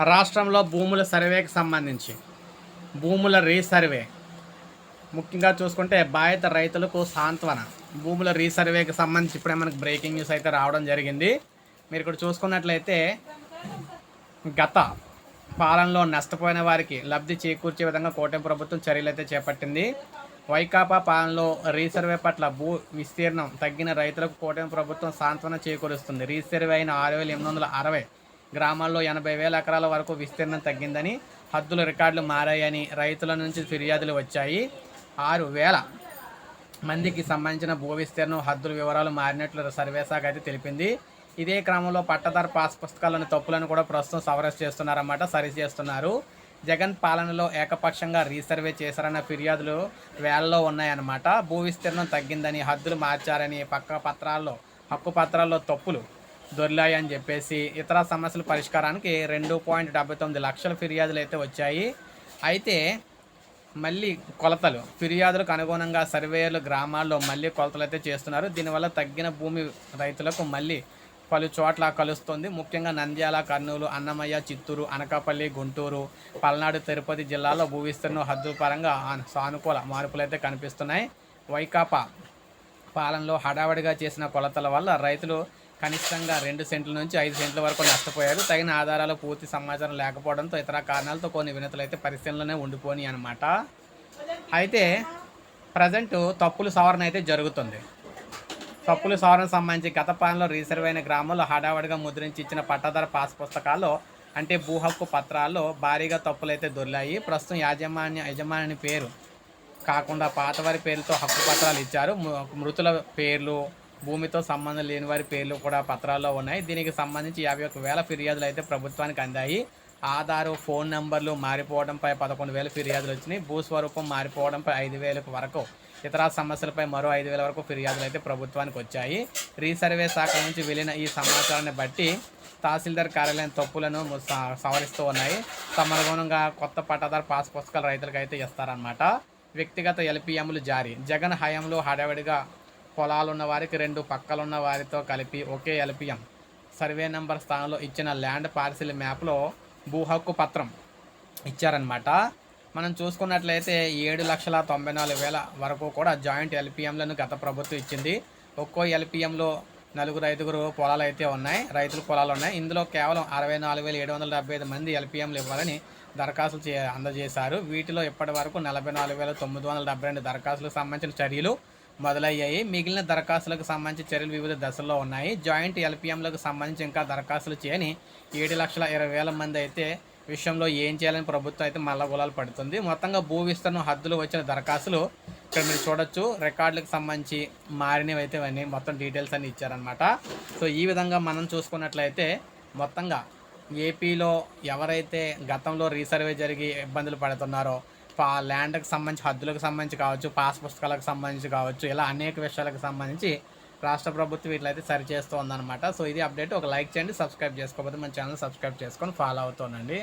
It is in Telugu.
రాష్ట్రంలో భూముల సర్వేకి సంబంధించి భూముల రీసర్వే. ముఖ్యంగా చూసుకుంటే బాధిత రైతులకు సాంత్వన భూముల రీసర్వేకి సంబంధించి ఇప్పుడే మనకు బ్రేకింగ్ న్యూస్ అయితే రావడం జరిగింది. మీరు ఇక్కడ చూసుకున్నట్లయితే గత పాలనలో నష్టపోయిన వారికి లబ్ధి చేకూర్చే విధంగా కూటమి ప్రభుత్వం చర్యలు అయితే చేపట్టింది. వైకాపా పాలనలో రీసర్వే పట్ల భూ విస్తీర్ణం తగ్గిన రైతులకు కూటమి ప్రభుత్వం సాంత్వన చేకూరుస్తుంది. రీసర్వే అయిన ఆరు వేల ఎనిమిది వందల అరవై గ్రామాల్లో ఎనభై వేల ఎకరాల వరకు విస్తీర్ణం తగ్గిందని హద్దుల రికార్డులు మారాయని రైతుల నుంచి ఫిర్యాదులు వచ్చాయి. ఆరు వేల మందికి సంబంధించిన భూ విస్తీర్ణం హద్దుల వివరాలు మారినట్లు సర్వే శాఖ అయితే తెలిపింది. ఇదే క్రమంలో పట్టదారు పాస్ పుస్తకాలను తప్పులను కూడా ప్రస్తుతం సవరస్ చేస్తున్నారన్నమాట సరి చేస్తున్నారు. జగన్ పాలనలో ఏకపక్షంగా రీసర్వే చేశారన్న ఫిర్యాదులు వేలలో ఉన్నాయన్నమాట. భూ విస్తీర్ణం తగ్గిందని హద్దులు మార్చారని పక్క పత్రాల్లో హక్కు పత్రాల్లో తప్పులు దొర్లాయని చెప్పేసి ఇతర సమస్యల పరిష్కారానికి రెండు పాయింట్ డెబ్బై తొమ్మిది లక్షల ఫిర్యాదులు అయితే వచ్చాయి. అయితే మళ్ళీ కొలతలు. ఫిర్యాదులకు అనుగుణంగా సర్వేయర్లు గ్రామాల్లో మళ్ళీ కొలతలు అయితే చేస్తున్నారు. దీనివల్ల తగ్గిన భూమి రైతులకు మళ్ళీ పలు చోట్ల కలుస్తుంది. ముఖ్యంగా నంద్యాల కర్నూలు అన్నమయ్య చిత్తూరు అనకాపల్లి గుంటూరు పల్నాడు తిరుపతి జిల్లాలో భూ విస్తీర్ణం హద్దుల పరంగా సానుకూల మార్పులు అయితే కనిపిస్తున్నాయి. వైకాపా పాలనలో హడావడిగా చేసిన కొలతల వల్ల రైతులు కనిష్టంగా రెండు సెంట్ల నుంచి ఐదు సెంట్ల వరకు నష్టపోయారు. తగిన ఆధారాలు పూర్తి సమాచారం లేకపోవడంతో ఇతర కారణాలతో కొన్ని వినతులు అయితే పరిశీలనలోనే ఉండిపోయి అనమాట అయితే ప్రజెంట్ తప్పులు సవరణ అయితే జరుగుతుంది. తప్పులు సవరణ సంబంధించి గత పాలనలో రిజర్వ్ అయిన గ్రామంలో హడావడిగా ముద్రించి ఇచ్చిన పట్టాదార పాస్ పుస్తకాల్లో అంటే భూ హక్కు పత్రాల్లో భారీగా తప్పులు అయితే ప్రస్తుతం యాజమాన్య యజమాని పేరు కాకుండా పాతవారి పేర్లతో హక్కు పత్రాలు ఇచ్చారు. మృతుల పేర్లు భూమితో సంబంధం లేని వారి పేర్లు కూడా పత్రాల్లో ఉన్నాయి. దీనికి సంబంధించి యాభై ఒక్క వేల ఫిర్యాదులు అయితే ప్రభుత్వానికి అందాయి. ఆధారు ఫోన్ నంబర్లు మారిపోవడంపై పదకొండు వేల ఫిర్యాదులు వచ్చినాయి. భూస్వరూపం మారిపోవడంపై ఐదు వేలకు వరకు ఇతర సమస్యలపై మరో ఐదు వేల వరకు ఫిర్యాదులు అయితే ప్రభుత్వానికి వచ్చాయి. రీసర్వే శాఖ నుంచి వెళ్ళిన ఈ సమాచారాన్ని బట్టి తహసీల్దార్ కార్యాలయం తప్పులను సవరిస్తూ ఉన్నాయి. సమనుగుణంగా కొత్త పట్టాదారు పాస్ పుస్తకాలు రైతులకు అయితే ఇస్తారన్నమాట. వ్యక్తిగత ఎల్పిఎంలు జారీ. జగన్ హయాంలో హడావిడిగా పొలాలున్న వారికి రెండు పక్కలున్న వారితో కలిపి ఒకే ఎల్పిఎం. సర్వే నెంబర్ స్థానంలో ఇచ్చిన ల్యాండ్ పార్సిల్ మ్యాప్లో భూ హక్కు పత్రం ఇచ్చారనమాట మనం చూసుకున్నట్లయితే ఏడు లక్షల తొంభై నాలుగు వేల వరకు కూడా జాయింట్ ఎల్పిఎంలను గత ప్రభుత్వం ఇచ్చింది. ఒక్కో ఎల్పిఎంలో నలుగురు ఐదుగురు పొలాలు అయితే ఉన్నాయి. రైతుల పొలాలు ఉన్నాయి. ఇందులో కేవలం అరవై నాలుగు వేల ఏడు వందల డెబ్బై ఐదు మంది ఎల్పిఎంలు ఇవ్వాలని దరఖాస్తులు చే అందజేశారు. వీటిలో ఇప్పటి వరకు నలభై నాలుగు వేల తొమ్మిది వందల డెబ్బై రెండు దరఖాస్తులకు సంబంధించిన చర్యలు మొదలయ్యాయి. మిగిలిన దరఖాస్తులకు సంబంధించి చర్యలు వివిధ దశల్లో ఉన్నాయి. జాయింట్ ఎల్పిఎంలకు సంబంధించి ఇంకా దరఖాస్తులు చేయని ఏడు లక్షల ఇరవై వేల మంది అయితే విషయంలో ఏం చేయాలని ప్రభుత్వం అయితే మల్లగొలాలు పడుతుంది. మొత్తంగా భూ విస్తరణ హద్దులు వచ్చిన దరఖాస్తులు ఇక్కడ మీరు చూడొచ్చు. రికార్డులకు సంబంధించి మారినవి అయితే ఇవన్నీ మొత్తం డీటెయిల్స్ అన్ని ఇచ్చారనమాట సో ఈ విధంగా మనం చూసుకున్నట్లయితే మొత్తంగా ఏపీలో ఎవరైతే గతంలో రీసర్వే జరిగి ఇబ్బందులు పడుతున్నారో పా ల్యాండ్కి సంబంధించి హద్దులకు సంబంధించి కావచ్చు పాస్ పుస్తకాలకు సంబంధించి కావచ్చు ఇలా అనేక విషయాలకు సంబంధించి రాష్ట్ర ప్రభుత్వం వీటిలైతే సరి చేస్తూ ఉందన్నమాట సో ఇది అప్డేట్. ఒక లైక్ చేయండి సబ్స్క్రైబ్ చేసుకోకపోతే మన ఛానల్ సబ్స్క్రైబ్ చేసుకొని ఫాలో అవుతానండి